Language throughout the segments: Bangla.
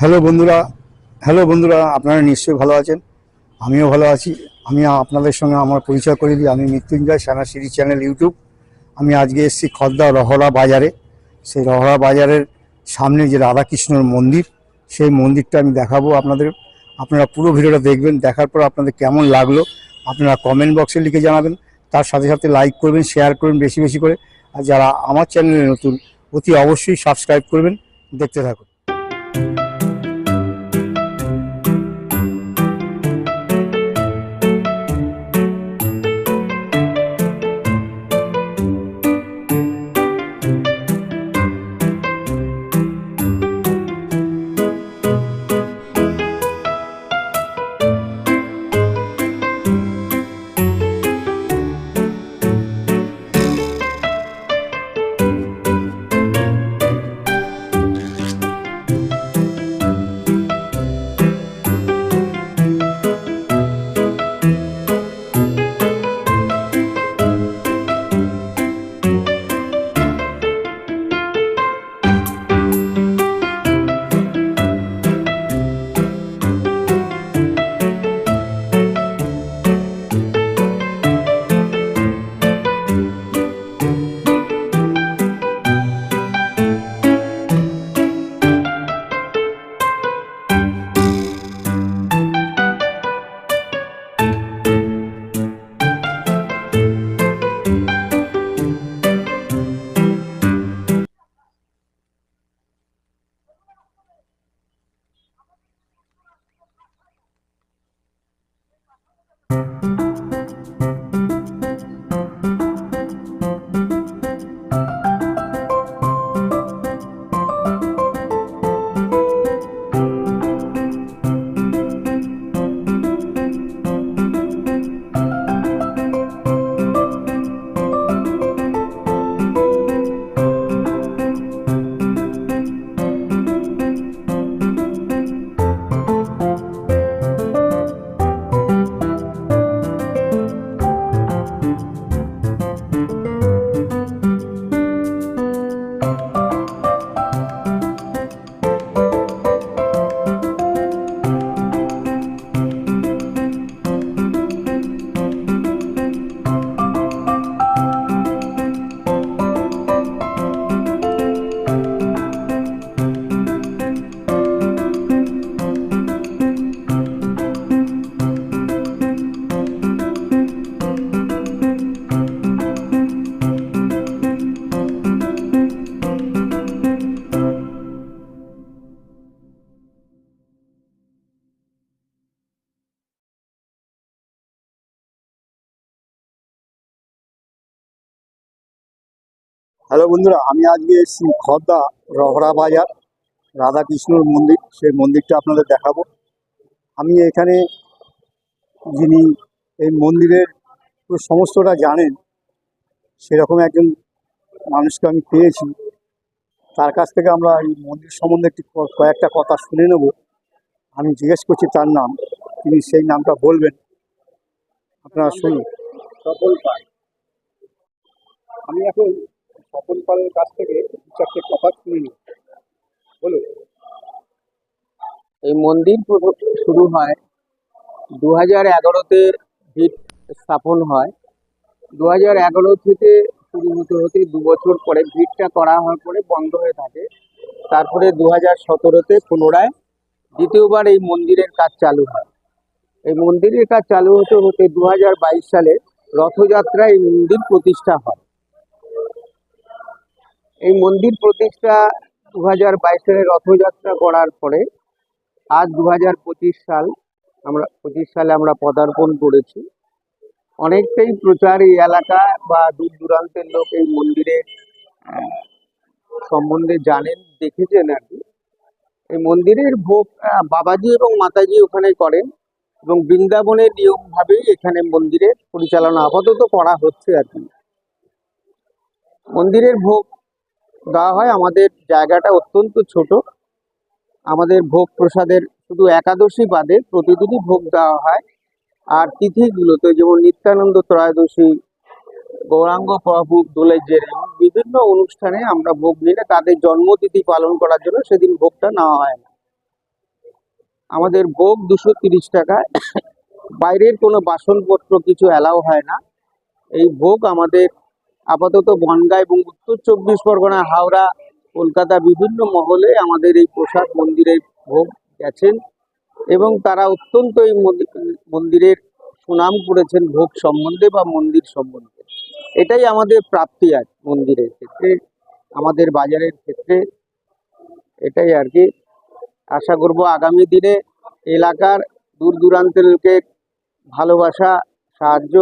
হ্যালো বন্ধুরা হ্যালো বন্ধুরা, আপনারা নিশ্চয়ই ভালো আছেন? আমিও ভালো আছি। আমি আপনাদের সঙ্গে আমার পরিচয় করে দিই। আমি Mrityunjoy Sana series channel YouTube. আমি আজকে এসেছি খদ্দা রহরা বাজারে। সেই রহরা বাজারের সামনে যে রাধাকৃষ্ণর মন্দির, সেই মন্দিরটা আমি দেখাবো আপনাদের। আপনারা পুরো ভিডিওটা দেখবেন, দেখার পর আপনাদের কেমন লাগল, আপনারা কমেন্ট বক্সে লিখে জানাবেন। তার সাথে সাথে লাইক করবেন শেয়ার করবেন বেশি বেশি করে। আর যারা আমার চ্যানেলে নতুন, অতি অবশ্যই সাবস্ক্রাইব করবেন। দেখতে থাকুন। হ্যালো বন্ধুরা, আমি আজকে এসেছি খর্দা রহরা বাজার, রাধাকৃষ্ণর মন্দির। সেই মন্দিরটা আপনাদের দেখাবো। আমি এখানে যিনি এই মন্দিরের সমস্তটা জানেন, সেরকম একজন মানুষকে আমি পেয়েছি। তার কাছ থেকে আমরা এই মন্দির সম্বন্ধে একটি কয়েকটা কথা শুনে নেব। আমি জিজ্ঞেস করছি তার নাম, তিনি সেই নামটা বলবেন। আপনারা শুনুন। আমি এখন স্বপন পালের কাছ থেকে চারটে কথা শুনে নিই বলুন এই মন্দির শুরু হয় দু হাজার এগারোতে ভিত স্থাপন হয়। দু হাজার এগারো থেকে শুরু হতে হতে দু বছর পরে ভিতটা করা হওয়ার পরে বন্ধ হয়ে থাকে। তারপরে দু হাজার সতেরোতে পুনরায় দ্বিতীয়বার এই মন্দিরের কাজ চালু হয়। এই মন্দিরের কাজ চালু হতে হতে দু হাজার বাইশ সালে রথযাত্রায় এই মন্দির প্রতিষ্ঠা হয়। এই মন্দির প্রতিষ্ঠা দু হাজার বাইশ সালে রথযাত্রা করার পরে আজ দু হাজার পঁচিশ সাল আমরা পঁচিশ সালে আমরা পদার্পণ করেছি। অনেকটাই প্রচার এই এলাকা বা দূর দূরান্তের লোক এই মন্দিরের আহ, সম্বন্ধে জানেন দেখেছেন আর কি। এই মন্দিরের ভোগ বাবাজি এবং মাতাজি ওখানে করেন এবং বৃন্দাবনের নিয়ম ভাবেই এখানে মন্দিরের পরিচালনা আপাতত করা হচ্ছে আর কি। মন্দিরের ভোগ দেওয়া হয়, আমাদের জায়গাটা অত্যন্ত ছোট। আমাদের ভোগ প্রসাদের শুধু একাদশী বাদে প্রতিদিনই ভোগ দেওয়া হয়। আর তিথিগুলোতে যেমন নিত্যানন্দ ত্রয়োদশী, গৌরাঙ্গ প্রভু, দোলের এবং বিভিন্ন অনুষ্ঠানে আমরা ভোগ নিলে তাদের জন্মতিথি পালন করার জন্য সেদিন ভোগটা নেওয়া হয় না। আমাদের ভোগ দুশো তিরিশ টাকা, বাইরের কোনো বাসনপত্র কিছু অ্যালাউ হয় না। এই ভোগ আমাদের আপাতত বনগা এবং উত্তর চব্বিশ পরগনা, হাওড়া, কলকাতা বিভিন্ন মহলে আমাদের এই প্রসাদ মন্দিরে ভোগ গেছেন এবং তারা অত্যন্ত এই মন্দিরের সুনাম করেছেন ভোগ সম্বন্ধে বা মন্দির সম্বন্ধে। এটাই আমাদের প্রাপ্তি আর মন্দিরের ক্ষেত্রে, আমাদের বাজারের ক্ষেত্রে। এটাই আর কি। আশা করব আগামী দিনে এলাকার দূর দূরান্তের লোকের ভালোবাসা, সাহায্য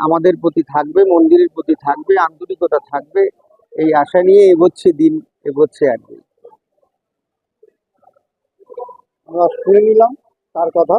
আমাদের প্রতি থাকবে, মন্দিরের প্রতি থাকবে, আন্তরিকতা থাকবে, এই আশা নিয়ে এগোচ্ছে দিন, এগোচ্ছে আর কি। আমরা শুনে নিলাম তার কথা।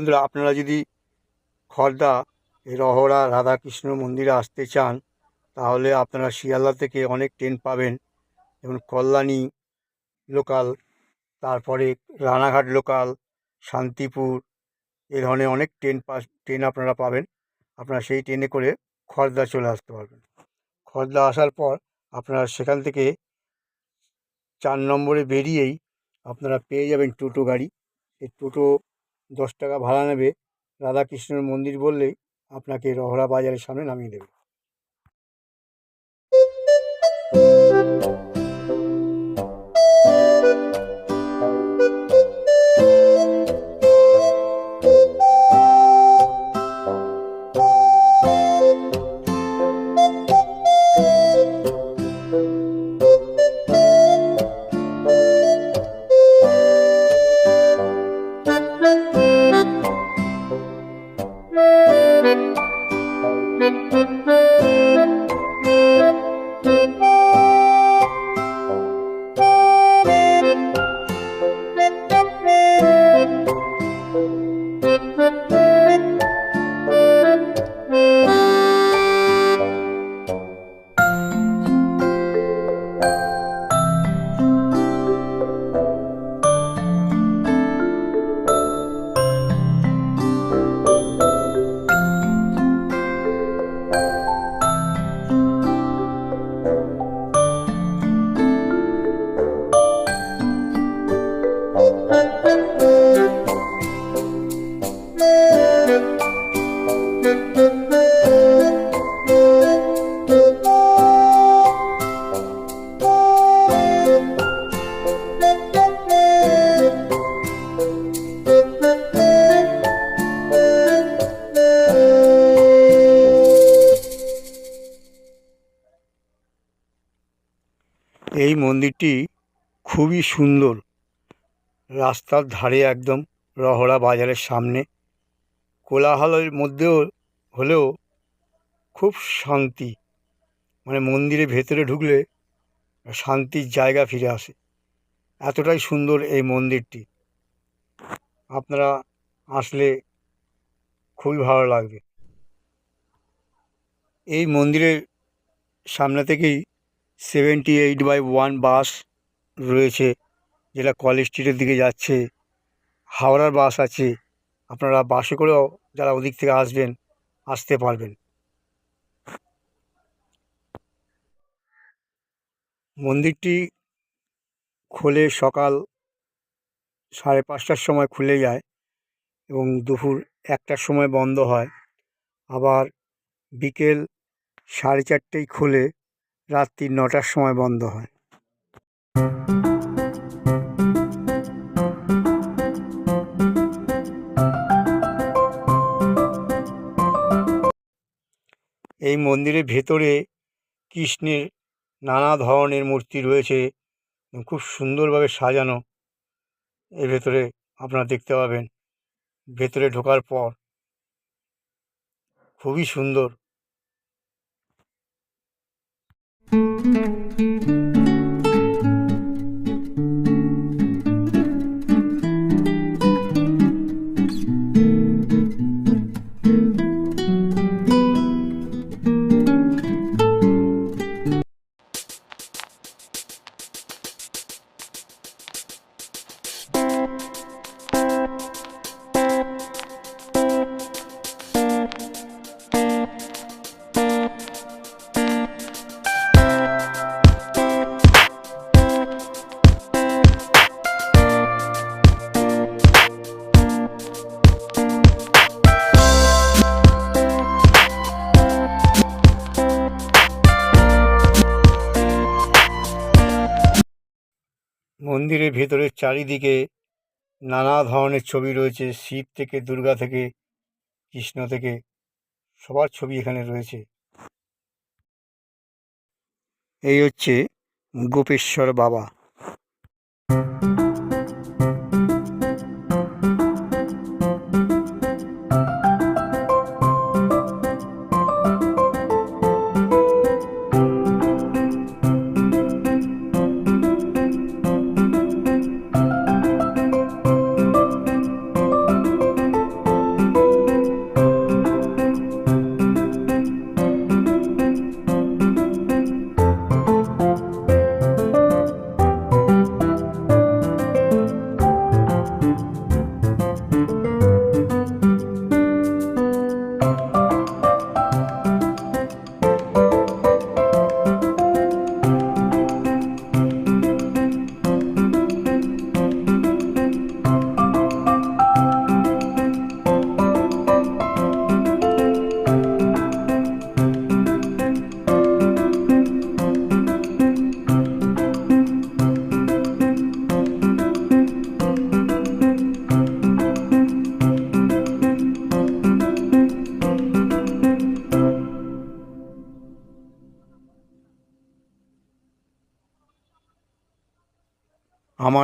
বন্ধুরা, আপনারা যদি খর্দা রহরা রাধাকৃষ্ণ মন্দিরে আসতে চান, তাহলে আপনারা শিয়ালদা থেকে অনেক ট্রেন পাবেন। যেমন কল্যাণী লোকাল, তারপরে রানাঘাট লোকাল, শান্তিপুর, এ ধরনের অনেক ট্রেন পাস ট্রেন আপনারা পাবেন। আপনারা সেই ট্রেনে করে খর্দা চলে আসতে পারবেন। খর্দা আসার পর আপনারা সেখান থেকে চার নম্বরে বেরিয়েই আপনারা পেয়ে যাবেন টোটো গাড়ি। এই টোটো দশ টাকা ভাড়া নেবে। রাধাকৃষ্ণের মন্দির বললেই আপনাকে রহরা বাজারের সামনে নামিয়ে দেবে। এই মন্দিরটি খুবই সুন্দর। রাস্তার ধারে একদম রহড়া বাজারের সামনে। কোলাহলের মধ্যেও হলেও খুব শান্তি। মানে মন্দিরের ভেতরে ঢুকলে শান্তির জায়গা ফিরে আসে। এতটাই সুন্দর এই মন্দিরটি। আপনারা আসলে খুবই ভালো লাগবে। এই মন্দিরের সামনে থেকেই seventy eight by one bus রয়েছে, যেটা কলেজ স্ট্রিটের দিকে যাচ্ছে। হাওড়ার বাস আছে, আপনারা বাসে করেও যারা ওদিক থেকে আসবেন, আসতে পারবেন। মন্দিরটি খোলে সকাল সাড়ে পাঁচটার সময় খুলে যায় এবং দুপুর একটার সময় বন্ধ হয়। আবার বিকেল সাড়ে চারটেই খুলে। রাত্রি নটার সময় বন্ধ হয়। এই মন্দিরের ভেতরে কৃষ্ণের নানা ধরনের মূর্তি রয়েছে, খুব সুন্দরভাবে সাজানো। এর ভেতরে আপনারা দেখতে পাবেন, ভেতরে ঢোকার পর খুবই সুন্দর মন্দিরের ভেতরের চারিদিকে নানা ধরনের ছবি রয়েছে, শিব থেকে, দুর্গা থেকে, কৃষ্ণ থেকে, সবার ছবি এখানে রয়েছে। এই হচ্ছে গোপেশ্বর বাবা।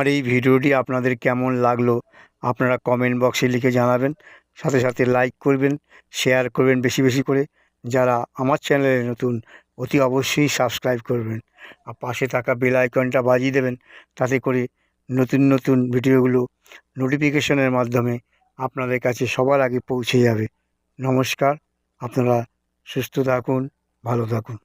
এই ভিডিওটি আপনাদের কেমন লাগল আপনারা কমেন্ট বক্সে লিখে জানাবেন। সাথে সাথে লাইক করবেন শেয়ার করবেন বেশি বেশি করে। যারা আমার চ্যানেলে নতুন, অতি অবশ্যই সাবস্ক্রাইব করবেন। আর পাশে থাকা বেল আইকনটা বাজিয়ে দেবেন, তাতে করে নতুন নতুন ভিডিওগুলো নোটিফিকেশনের মাধ্যমে আপনাদের কাছে সবার আগে পৌঁছে যাবে। নমস্কার, আপনারা সুস্থ থাকুন, ভালো থাকুন।